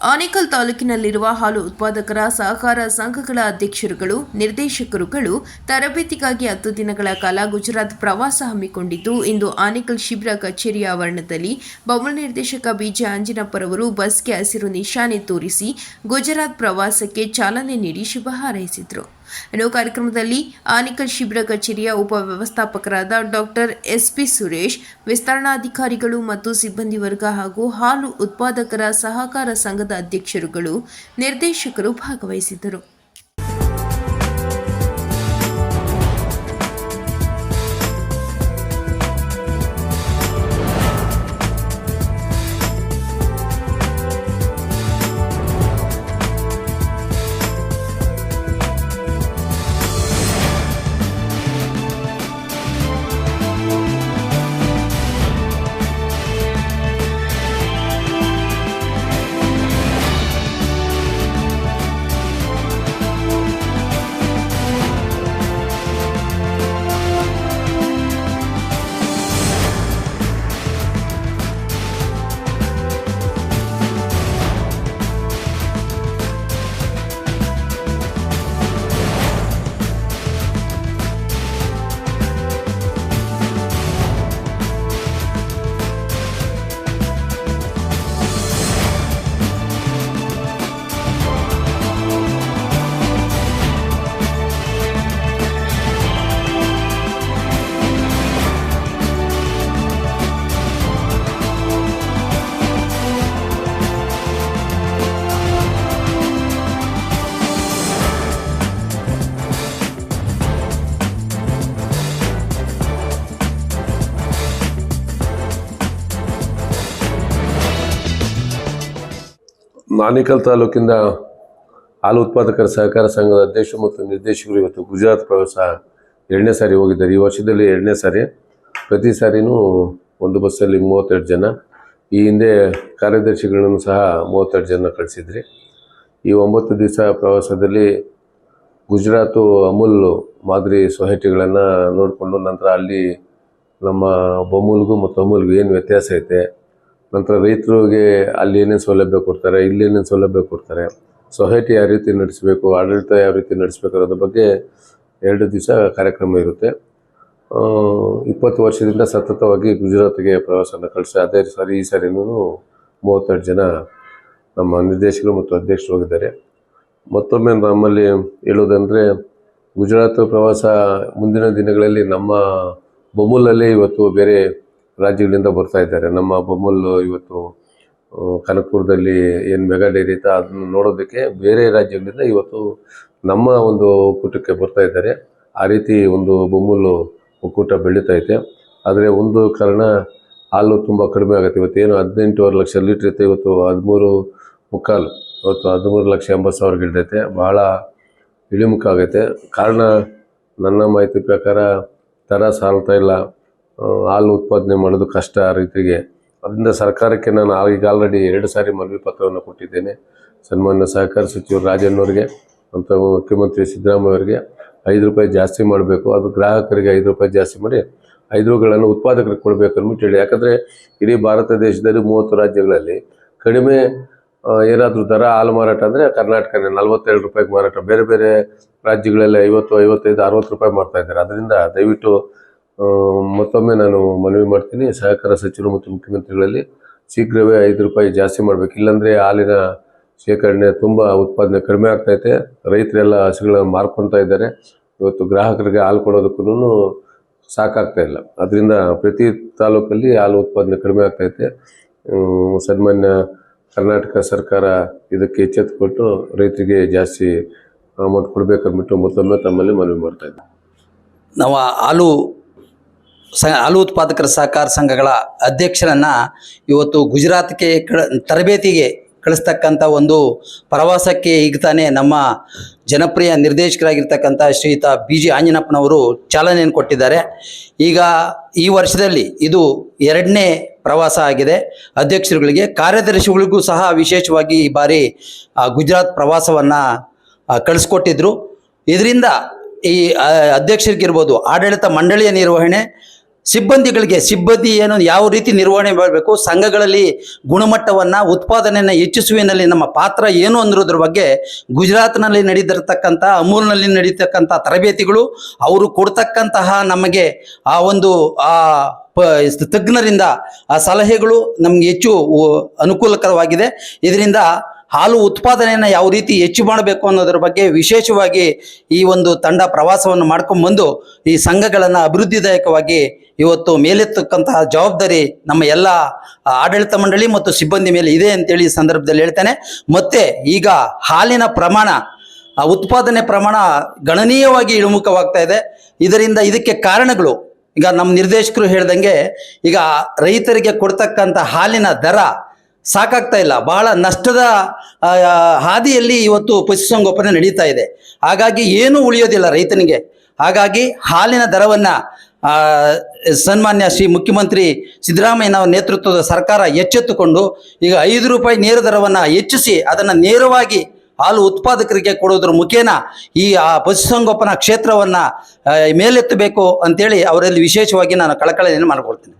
ಆನೇಕಲ್ ತಾಲೂಕಿನಲ್ಲಿರುವ ಹಾಲು ಉತ್ಪಾದಕರ ಸಹಕಾರ ಸಂಘಗಳ ಅಧ್ಯಕ್ಷರುಗಳು, ನಿರ್ದೇಶಕರುಗಳು ತರಬೇತಿಗಾಗಿ ಹತ್ತು ದಿನಗಳ ಕಾಲ ಗುಜರಾತ್ ಪ್ರವಾಸ ಹಮ್ಮಿಕೊಂಡಿದ್ದು, ಇಂದು ಆನೇಕಲ್ ಶಿಬಿರ ಕಚೇರಿ ಆವರಣದಲ್ಲಿ ಬವಲ್ ನಿರ್ದೇಶಕ ಬಿಜೆ ಆಂಜಿನಪ್ಪರವರು ಬಸ್ಗೆ ಹಸಿರು ನಿಶಾನೆ ತೋರಿಸಿ ಗುಜರಾತ್ ಪ್ರವಾಸಕ್ಕೆ ಚಾಲನೆ ನೀಡಿ ಶುಭ ಹಾರೈಸಿದರು. ಇನ್ನು ಕಾರ್ಯಕ್ರಮದಲ್ಲಿ ಆನಿಕಲ್ ಶಿಬಿರ ಕಚೇರಿಯ ಉಪವ್ಯವಸ್ಥಾಪಕರಾದ ಡಾಕ್ಟರ್ ಎಸ್ಪಿ ಸುರೇಶ್ ವಿಸ್ತರಣಾಧಿಕಾರಿಗಳು ಮತ್ತು ಸಿಬ್ಬಂದಿ ವರ್ಗ ಹಾಗೂ ಹಾಲು ಉತ್ಪಾದಕರ ಸಹಕಾರ ಸಂಘದ ಅಧ್ಯಕ್ಷರುಗಳು ನಿರ್ದೇಶಕರು ಭಾಗವಹಿಸಿದ್ದರು. ಆನೇಕಲ್ ತಾಲೂಕಿಂದ ಹಾಲು ಉತ್ಪಾದಕರ ಸಹಕಾರ ಸಂಘದ ಅಧ್ಯಕ್ಷ ಮತ್ತು ನಿರ್ದೇಶಕರು ಇವತ್ತು ಗುಜರಾತ್ ಪ್ರವಾಸ ಎರಡನೇ ಸಾರಿ ಹೋಗಿದ್ದಾರೆ. ಈ ವರ್ಷದಲ್ಲಿ ಎರಡನೇ ಸಾರಿ. ಪ್ರತಿ ಸಾರಿನೂ ಒಂದು ಬಸ್ಸಲ್ಲಿ ಮೂವತ್ತೆರಡು ಜನ. ಈ ಹಿಂದೆ ಕಾರ್ಯದರ್ಶಿಗಳನ್ನು ಸಹ ಮೂವತ್ತೆರಡು ಜನ ಕಳಿಸಿದ್ರಿ. ಈ ಒಂಬತ್ತು ದಿವಸ ಪ್ರವಾಸದಲ್ಲಿ ಗುಜರಾತು ಅಮೂಲ್ ಮಾದರಿ ಸೊಸೈಟಿಗಳನ್ನು ನೋಡಿಕೊಂಡು ನಂತರ ಅಲ್ಲಿ ನಮ್ಮ ಬಮೂಲ್ಗೂ ಮತ್ತು ಅಮೂಲ್ಗೂ ಏನು ವ್ಯತ್ಯಾಸ ಐತೆ ನಂತರ ರೈತರಿಗೆ ಅಲ್ಲಿ ಏನೇನು ಸೌಲಭ್ಯ ಕೊಡ್ತಾರೆ, ಇಲ್ಲಿ ಏನೇನು ಸೌಲಭ್ಯ ಕೊಡ್ತಾರೆ. ಸೊಸೈಟಿ ಯಾವ ರೀತಿ ನಡೆಸಬೇಕು, ಆಡಳಿತ ಯಾವ ರೀತಿ ನಡೆಸಬೇಕು ಅನ್ನೋದ್ರ ಬಗ್ಗೆ ಎರಡು ದಿವಸ ಕಾರ್ಯಕ್ರಮ ಇರುತ್ತೆ. ಇಪ್ಪತ್ತು ವರ್ಷದಿಂದ ಸತತವಾಗಿ ಗುಜರಾತ್ಗೆ ಪ್ರವಾಸನ ಕಳಿಸಿ, ಅದೇ ಸಾರಿ ಈ ಸಾರಿನೂ ಮೂವತ್ತೆರಡು ಜನ ನಮ್ಮ ನಿರ್ದೇಶಕರು ಮತ್ತು ಅಧ್ಯಕ್ಷರು ಹೋಗಿದ್ದಾರೆ. ಮತ್ತೊಮ್ಮೆ ನಮ್ಮಲ್ಲಿ ಹೇಳೋದಂದರೆ, ಗುಜರಾತ್ ಪ್ರವಾಸ ಮುಂದಿನ ದಿನಗಳಲ್ಲಿ ನಮ್ಮ ಬೊಮ್ಮಲಲ್ಲೇ ಇವತ್ತು ಬೇರೆ ರಾಜ್ಯಗಳಿಂದ ಬರ್ತಾ ಇದ್ದಾರೆ. ನಮ್ಮ ಬೊಮ್ಮಲ್ ಇವತ್ತು ಕನಕಪುರದಲ್ಲಿ ಏನು ಮೆಗಾ ಡೈರಿ ಇತ್ತು ಅದನ್ನು ನೋಡೋದಕ್ಕೆ ಬೇರೆ ರಾಜ್ಯಗಳಿಂದ ಇವತ್ತು ನಮ್ಮ ಒಂದು ಒಕ್ಕೂಟಕ್ಕೆ ಬರ್ತಾ ಇದ್ದಾರೆ. ಆ ರೀತಿ ಒಂದು ಬೊಮ್ಮಲು ಒಕ್ಕೂಟ ಬೆಳೀತಾ ಐತೆ. ಆದರೆ ಒಂದು ಕಾರಣ ಹಾಲು ತುಂಬ ಕಡಿಮೆ ಆಗುತ್ತೆ. ಇವತ್ತು ಏನು ಹದಿನೆಂಟೂವರೆ ಲಕ್ಷ ಲೀಟ್ರ್ ಇತ್ತು ಇವತ್ತು ಹದಿಮೂರು ಮುಕ್ಕಾಲು, ಇವತ್ತು ಹದಿಮೂರು ಲಕ್ಷ ಎಂಬತ್ತು ಸಾವಿರ ಗಿಡದೈತೆ ಭಾಳ ಇಳಿಮುಖ ಆಗೈತೆ. ಕಾರಣ ನನ್ನ ಮಾಹಿತಿ ಪ್ರಕಾರ ದರ ಸಾಲ್ತಾ ಇಲ್ಲ. ಹಾಲು ಉತ್ಪಾದನೆ ಮಾಡೋದು ಕಷ್ಟ ಆ ರೈತರಿಗೆ. ಅದರಿಂದ ಸರ್ಕಾರಕ್ಕೆ ನಾನು ಈಗ ಆಲ್ರೆಡಿ ಎರಡು ಸಾರಿ ಮನವಿ ಪತ್ರವನ್ನು ಕೊಟ್ಟಿದ್ದೇನೆ. ಸನ್ಮಾನ್ಯ ಸಹಕಾರ ಸಚಿವರು ರಾಜಣ್ಣವ್ರಿಗೆ ಮತ್ತು ಮುಖ್ಯಮಂತ್ರಿ ಸಿದ್ದರಾಮಯ್ಯ ಅವರಿಗೆ ಐದು ರೂಪಾಯಿ ಜಾಸ್ತಿ ಮಾಡಬೇಕು. ಅದು ಗ್ರಾಹಕರಿಗೆ ಐದು ರೂಪಾಯಿ ಜಾಸ್ತಿ ಮಾಡಿ ಐದು ರೂಪಾಯಿಗಳನ್ನು ಉತ್ಪಾದಕರಿಗೆ ಕೊಡಬೇಕು ಅಂದ್ಬಿಟ್ಟು ಹೇಳಿ. ಯಾಕಂದರೆ ಇಡೀ ಭಾರತ ದೇಶದಲ್ಲಿ ಮೂವತ್ತು ರಾಜ್ಯಗಳಲ್ಲಿ ಕಡಿಮೆ ಏನಾದರೂ ದರ ಹಾಲು ಮಾರಾಟ ಅಂದರೆ ಕರ್ನಾಟಕನೇ ನಲ್ವತ್ತೆರಡು ರೂಪಾಯಿಗೆ ಮಾರಾಟ. ಬೇರೆ ಬೇರೆ ರಾಜ್ಯಗಳಲ್ಲಿ ಐವತ್ತು, ಐವತ್ತೈದು, ಅರವತ್ತು ರೂಪಾಯಿ ಮಾಡ್ತಾ ಇದ್ದಾರೆ. ಅದರಿಂದ ದಯವಿಟ್ಟು ಮತ್ತೊಮ್ಮೆ ನಾನು ಮನವಿ ಮಾಡ್ತೀನಿ. ಸಹಕಾರ ಸಚಿವರು ಮತ್ತು ಮುಖ್ಯಮಂತ್ರಿಗಳಲ್ಲಿ ಶೀಘ್ರವೇ ಐದು ರೂಪಾಯಿ ಜಾಸ್ತಿ ಮಾಡಬೇಕು. ಇಲ್ಲಾಂದರೆ ಹಾಲಿನ ಶೇಖರಣೆ ತುಂಬ ಉತ್ಪಾದನೆ ಕಡಿಮೆ ಆಗ್ತೈತೆ ರೈತರೆಲ್ಲ ಹಸುಗಳನ್ನು ಮಾರ್ಕೊಳ್ತಾ ಇದ್ದಾರೆ. ಇವತ್ತು ಗ್ರಾಹಕರಿಗೆ ಹಾಲು ಕೊಡೋದಕ್ಕೂ ಸಾಕಾಗ್ತಾ ಇಲ್ಲ. ಅದರಿಂದ ಪ್ರತಿ ತಾಲೂಕಲ್ಲಿ ಹಾಲು ಉತ್ಪಾದನೆ ಕಡಿಮೆ ಆಗ್ತೈತೆ ಸನ್ಮಾನ್ಯ ಕರ್ನಾಟಕ ಸರ್ಕಾರ ಇದಕ್ಕೆ ಎಚ್ಚೆತ್ತು ಕೊಟ್ಟು ರೈತರಿಗೆ ಜಾಸ್ತಿ ಅಮೌಂಟ್ ಕೊಡಬೇಕಂದ್ಬಿಟ್ಟು ಮತ್ತೊಮ್ಮೆ ತಮ್ಮಲ್ಲಿ ಮನವಿ ಮಾಡ್ತಾ ಇದ್ದೆ ನಾವು ಹಾಲು ಸ ಹಾಲು ಉತ್ಪಾದಕರ ಸಹಕಾರ ಸಂಘಗಳ ಅಧ್ಯಕ್ಷರನ್ನ ಇವತ್ತು ಗುಜರಾತ್ಗೆ ತರಬೇತಿಗೆ ಕಳಿಸ್ತಕ್ಕಂಥ ಒಂದು ಪ್ರವಾಸಕ್ಕೆ ಈಗ ತಾನೇ ನಮ್ಮ ಜನಪ್ರಿಯ ನಿರ್ದೇಶಕರಾಗಿರ್ತಕ್ಕಂಥ ಶ್ರೀಯುತ ಬಿ ಜಿ ಆಂಜನಪ್ಪನವರು ಚಾಲನೆಯನ್ನು ಕೊಟ್ಟಿದ್ದಾರೆ. ಈಗ ಈ ವರ್ಷದಲ್ಲಿ ಇದು ಎರಡನೇ ಪ್ರವಾಸ ಆಗಿದೆ. ಅಧ್ಯಕ್ಷರುಗಳಿಗೆ, ಕಾರ್ಯದರ್ಶಿಗಳಿಗೂ ಸಹ ವಿಶೇಷವಾಗಿ ಈ ಬಾರಿ ಗುಜರಾತ್ ಪ್ರವಾಸವನ್ನು ಕಳಿಸ್ಕೊಟ್ಟಿದ್ರು. ಇದರಿಂದ ಈ ಅಧ್ಯಕ್ಷರಿಗಿರ್ಬೋದು ಆಡಳಿತ ಮಂಡಳಿಯ ನಿರ್ವಹಣೆ ಸಿಬ್ಬಂದಿಗಳಿಗೆ ಸಿಬ್ಬಂದಿ ಏನು ಯಾವ ರೀತಿ ನಿರ್ವಹಣೆ ಮಾಡಬೇಕು, ಸಂಘಗಳಲ್ಲಿ ಗುಣಮಟ್ಟವನ್ನು, ಉತ್ಪಾದನೆಯನ್ನು ಹೆಚ್ಚಿಸುವಿನಲ್ಲಿ ನಮ್ಮ ಪಾತ್ರ ಏನು ಅನ್ನೋದ್ರ ಬಗ್ಗೆ ಗುಜರಾತ್ನಲ್ಲಿ ನಡೀತಿರ್ತಕ್ಕಂಥ, ಅಮೂಲ್ನಲ್ಲಿ ನಡೀತಕ್ಕಂಥ ತರಬೇತಿಗಳು, ಅವರು ಕೊಡ್ತಕ್ಕಂತಹ ನಮಗೆ ಆ ಒಂದು, ಆ ಪ ತಜ್ಞರಿಂದ ಆ ಸಲಹೆಗಳು ನಮಗೆ ಹೆಚ್ಚು ಅನುಕೂಲಕರವಾಗಿದೆ. ಇದರಿಂದ ಹಾಲು ಉತ್ಪಾದನೆಯನ್ನು ಯಾವ ರೀತಿ ಹೆಚ್ಚು ಮಾಡಬೇಕು ಅನ್ನೋದ್ರ ಬಗ್ಗೆ ವಿಶೇಷವಾಗಿ ಈ ಒಂದು ತಂಡ ಪ್ರವಾಸವನ್ನು ಮಾಡ್ಕೊಂಡ್ಬಂದು ಈ ಸಂಘಗಳನ್ನು ಅಭಿವೃದ್ಧಿದಾಯಕವಾಗಿ ಇವತ್ತು ಮೇಲೆತ್ತಕ್ಕಂತಹ ಜವಾಬ್ದಾರಿ ನಮ್ಮ ಎಲ್ಲ ಆಡಳಿತ ಮಂಡಳಿ ಮತ್ತು ಸಿಬ್ಬಂದಿ ಮೇಲೆ ಇದೆ ಅಂತೇಳಿ ಈ ಸಂದರ್ಭದಲ್ಲಿ ಹೇಳ್ತೇನೆ. ಮತ್ತೆ ಈಗ ಹಾಲಿನ ಪ್ರಮಾಣ ಉತ್ಪಾದನೆ ಪ್ರಮಾಣ ಗಣನೀಯವಾಗಿ ಇಳಿಮುಖವಾಗ್ತಾ ಇದೆ. ಇದರಿಂದ ಇದಕ್ಕೆ ಕಾರಣಗಳು, ಈಗ ನಮ್ಮ ನಿರ್ದೇಶಕರು ಹೇಳ್ದಂಗೆ ಈಗ ರೈತರಿಗೆ ಕೊಡ್ತಕ್ಕಂಥ ಹಾಲಿನ ದರ ಸಾಕಾಗ್ತಾ ಇಲ್ಲ. ಬಹಳ ನಷ್ಟದ ಹಾದಿಯಲ್ಲಿ ಇವತ್ತು ಪಶುಸಂಗೋಪನೆ ನಡೀತಾ ಇದೆ. ಹಾಗಾಗಿ ಏನೂ ಉಳಿಯೋದಿಲ್ಲ ರೈತನಿಗೆ. ಹಾಗಾಗಿ ಹಾಲಿನ ದರವನ್ನು ಸನ್ಮಾನ್ಯ ಶ್ರೀ ಮುಖ್ಯಮಂತ್ರಿ ಸಿದ್ದರಾಮಯ್ಯನವರ ನೇತೃತ್ವದ ಸರ್ಕಾರ ಎಚ್ಚೆತ್ತುಕೊಂಡು, ಈಗ ಐದು ರೂಪಾಯಿ ನೇರ ದರವನ್ನು ಹೆಚ್ಚಿಸಿ ಅದನ್ನು ನೇರವಾಗಿ ಹಾಲು ಉತ್ಪಾದಕರಿಗೆ ಕೊಡೋದ್ರ ಮುಖೇನ ಈ, ಆ ಪಶುಸಂಗೋಪನಾ ಕ್ಷೇತ್ರವನ್ನು ಮೇಲೆತ್ತಬೇಕು ಅಂತೇಳಿ ಅವರಲ್ಲಿ ವಿಶೇಷವಾಗಿ ನಾನು ಕಳಕಳಿಯನ್ನು ಮಾಡಿಕೊಳ್ತೀನಿ.